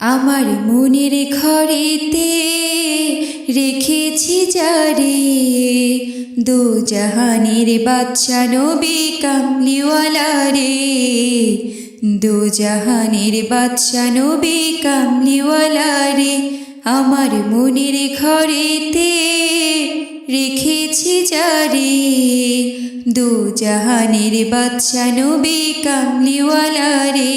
আমার মনের ঘরেতে রেখেছি যারে দু জাহানের বাচ্চা নবী কামলিওয়ালা রে দু জাহানের বাচ্চা নবী কামলিওয়ালা রে আমার মনের ঘরেতে রেখেছি যারে দু জাহানের বাচ্চা নবী কামলিওয়ালা রে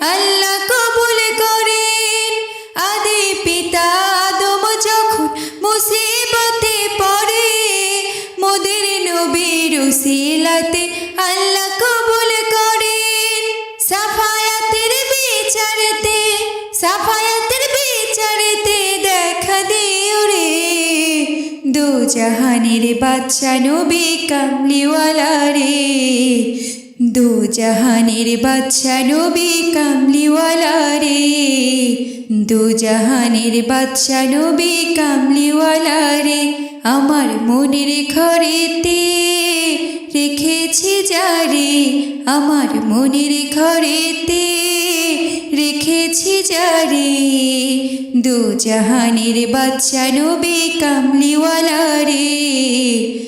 আল্লাহ কবুল করেন। আদি পিতা আদম যখন মুসিবতে পড়ে, মোদের নবীর উসিলাতে আল্লাহ কবুল করেন। সাফায়াতের বিচারেতে সাফায়াতের বিচারেতে দেখা দিও রে। দু জাহানের বাচ্চা নবী কামলিওয়ালা রে। দু জাহানের বাচ্চা নবী কামলিওয়ালা রে। দু জাহানের বাচ্চা নবী কামলিওয়ালা রে, আমার মনের ঘরেতে রেখেছি যারে আমার মনের ঘরেতে রেখেছি যারে দু জাহানের বাচ্চা নবী কামলিওয়ালা রে।